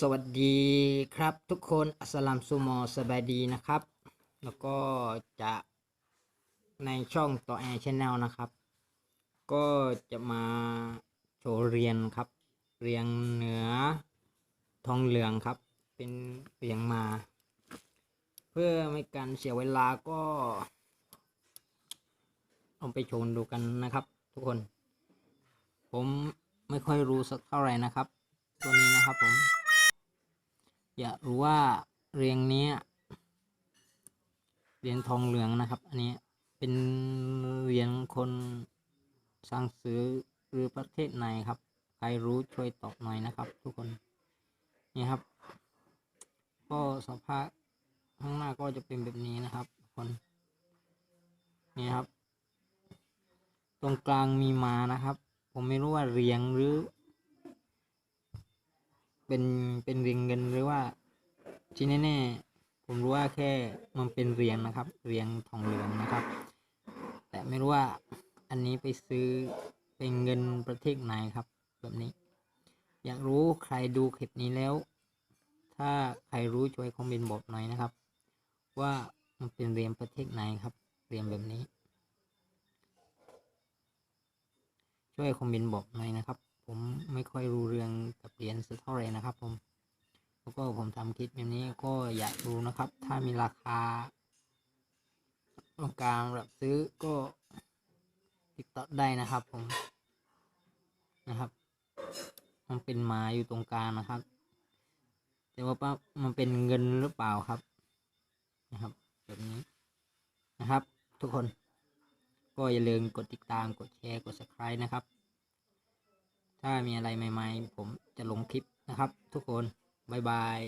สวัสดีครับทุกคนอัสสลามซุมอสบายดีนะครับ แล้วก็จะในช่องต่อแอร์ชแนลนะครับ ก็จะมาโชว์เรียนครับ เรียงเหนือทองเหลืองครับ เป็นเรียงมา เพื่อไม่การเสียเวลาก็ลองไปชมดูกันนะครับ ทุกคน ผมไม่ค่อยรู้สักเท่าไหร่นะครับ ตัวนี้นะครับผม อยากรู้ว่าเรียงนี้เหรียญทองเหลืองนะครับ อันนี้เป็นเหรียญคนสร้างซื้อหรือประเทศไหนครับ ใครรู้ช่วยตอบหน่อยนะครับ ทุกคนนี่ครับ ก็สภาพข้างหน้าก็จะเป็นแบบนี้นะครับคนนี่ครับ ตรงกลางมีมานะครับ ผมไม่รู้ว่าเรียงหรือ เป็นเป็นเหรียญเงินหรือว่า ที่แน่ๆผมรู้ว่าแค่มันเป็นเหรียญนะครับเหรียญทองเหลืองนะครับ แต่ไม่รู้ว่าอันนี้ไปซื้อเป็นเงินประเทศไหนครับ แบบนี้ อยากรู้ใครดูคลิปนี้แล้ว ถ้าใครรู้ช่วยคอมเมนต์บอกหน่อยนะครับ ว่ามันเป็นเหรียญประเทศไหนครับเหรียญแบบนี้ ช่วยคอมเมนต์บอกหน่อยนะครับ ผมไม่ค่อยรู้เรื่องกับเหรียญสักเท่าไหร่นะครับ ผม แล้วก็ผมทำคลิปแบบนี้ก็อยากรู้นะครับ ถ้ามีราคาต้องกลารแบบซื้อก็ติดต่อได้นะครับ ผมนะครับ มันเป็นหมาอยู่ตรงกลางนะครับ แต่ว่าป้ามันเป็นเงินหรือเปล่าครับนะครับ แบบนี้นะครับ ทุกคนก็อย่าลืมกดติดตามกดแชร์กด subscribe นะครับ ถ้ามีอะไรใหม่ ๆ ผมจะลงคลิปนะครับ ทุกคน บ๊ายบาย